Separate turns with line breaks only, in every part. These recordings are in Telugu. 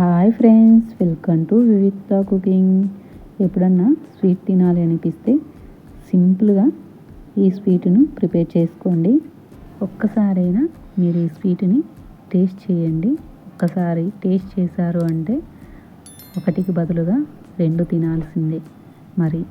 Hi friends welcome to Vivikta cooking ఎప్పుడన్నా స్వీట్ తినాలి అనిపిస్తే సింపుల్గా ఈ స్వీట్ను ప్రిపేర్ చేసుకోండి. ఒక్కసారైనా మీరు ఈ స్వీట్ని టేస్ట్ చేయండి. ఒక్కసారి టేస్ట్ చేశారు అంటే ఒకటికి బదులుగా రెండు తినాల్సిందే. మరి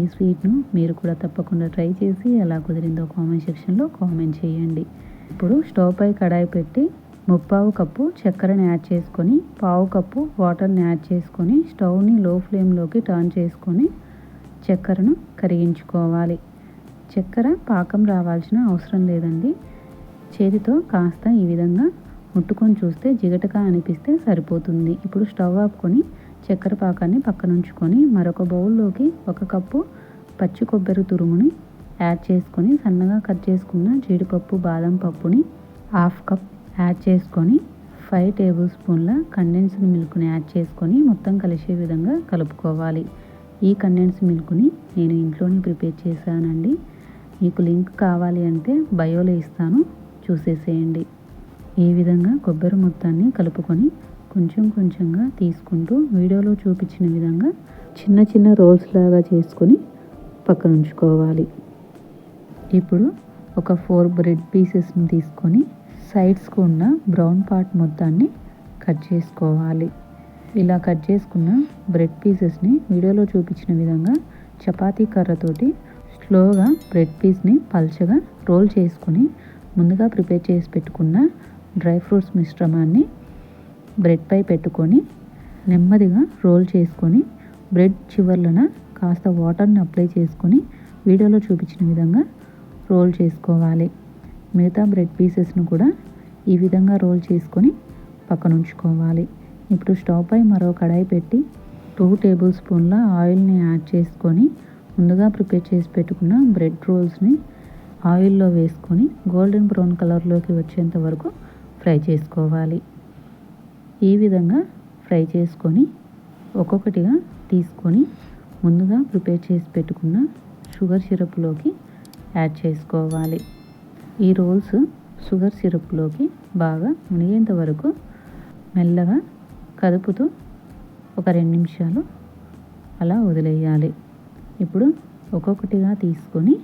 ఈ స్వీట్ను మీరు కూడా తప్పకుండా ట్రై చేసి ఎలా కుదిరిందో కామెంట్ సెక్షన్లో కామెంట్ చేయండి. ఇప్పుడు స్టవ్ పై కడాయి పెట్టి ముప్పావు కప్పు చక్కెరని యాడ్ చేసుకొని పావు కప్పు వాటర్ని యాడ్ చేసుకొని స్టవ్ని లో ఫ్లేమ్లోకి టర్న్ చేసుకొని చక్కెరను కరిగించుకోవాలి. చక్కెర పాకం రావాల్సిన అవసరం లేదండి. చేతితో కాస్త ఈ విధంగా ముట్టుకొని చూస్తే జిగటగా అనిపిస్తే సరిపోతుంది. ఇప్పుడు స్టవ్ ఆపుకొని చక్కెర పాకాన్ని పక్కన ఉంచుకొని మరొక బౌల్లోకి ఒక కప్పు పచ్చి కొబ్బరి తురుముని యాడ్ చేసుకొని సన్నగా కట్ చేసుకున్న జీడిపప్పు బాదం పప్పుని హాఫ్ కప్ యాడ్ చేసుకొని ఫైవ్ టేబుల్ స్పూన్ల కండెన్స్డ్ మిల్క్ని యాడ్ చేసుకొని మొత్తం కలిసే విధంగా కలుపుకోవాలి. ఈ కండెన్స్ మిల్క్ని నేను ఇంట్లోనే ప్రిపేర్ చేశానండి. మీకు లింక్ కావాలి అంటే బయోలో ఇస్తాను. చూసేసేయండి. ఈ విధంగా కొబ్బరి మొత్తాన్ని కలుపుకొని కొంచెం కొంచెంగా తీసుకుంటూ వీడియోలో చూపించిన విధంగా చిన్న చిన్న రోల్స్ లాగా చేసుకొని పక్కన ఉంచుకోవాలి. ఇప్పుడు ఒక ఫోర్ బ్రెడ్ పీసెస్ని తీసుకొని సైడ్స్కు ఉన్న బ్రౌన్ పార్ట్ మొత్తాన్ని కట్ చేసుకోవాలి. ఇలా కట్ చేసుకున్న బ్రెడ్ పీసెస్ని వీడియోలో చూపించిన విధంగా చపాతీ కర్రతోటి స్లోగా బ్రెడ్ పీస్ని పల్చగా రోల్ చేసుకొని ముందుగా ప్రిపేర్ చేసి పెట్టుకున్న డ్రై ఫ్రూట్స్ మిశ్రమాన్ని బ్రెడ్పై పెట్టుకొని నెమ్మదిగా రోల్ చేసుకొని బ్రెడ్ చివర్లన కాస్త వాటర్ని అప్లై చేసుకొని వీడియోలో చూపించిన విధంగా రోల్ చేసుకోవాలి. మిగతా బ్రెడ్ పీసెస్ను కూడా ఈ విధంగా రోల్ చేసుకొని పక్కన ఉంచుకోవాలి ఇప్పుడు స్టవ్ పై మరో కడాయి పెట్టి టూ టేబుల్ స్పూన్ల ఆయిల్ని యాడ్ చేసుకొని ముందుగా ప్రిపేర్ చేసి పెట్టుకున్న బ్రెడ్ రోల్స్ని ఆయిల్లో వేసుకొని గోల్డెన్ బ్రౌన్ కలర్లోకి వచ్చేంత వరకు ఫ్రై చేసుకోవాలి. ఈ విధంగా ఫ్రై చేసుకొని ఒక్కొక్కటిగా తీసుకొని ముందుగా ప్రిపేర్ చేసి పెట్టుకున్న షుగర్ సిరప్లోకి యాడ్ చేసుకోవాలి. ఈ రోల్స్ షుగర్ సిరప్లోకి బాగా మునిగేంత వరకు మెల్లగా కదుపుతూ ఒక రెండు నిమిషాలు అలా వదిలేయాలి. ఇప్పుడు ఒక్కొక్కటిగా తీసుకొని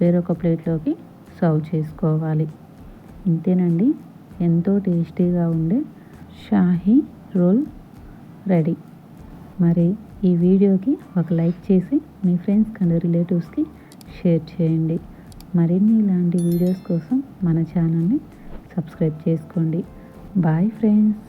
వేరొక ప్లేట్లోకి సర్వ్ చేసుకోవాలి. ఇంతేనండి. ఎంతో టేస్టీగా ఉండే షాహీ రోల్ రెడీ. మరి ఈ వీడియోకి ఒక లైక్ చేసి మీ ఫ్రెండ్స్ అండ్ రిలేటివ్స్కి షేర్ చేయండి. మరిన్ని ఇలాంటి వీడియోస్ కోసం మన ఛానల్ని సబ్స్క్రైబ్ చేసుకోండి. Bye friends.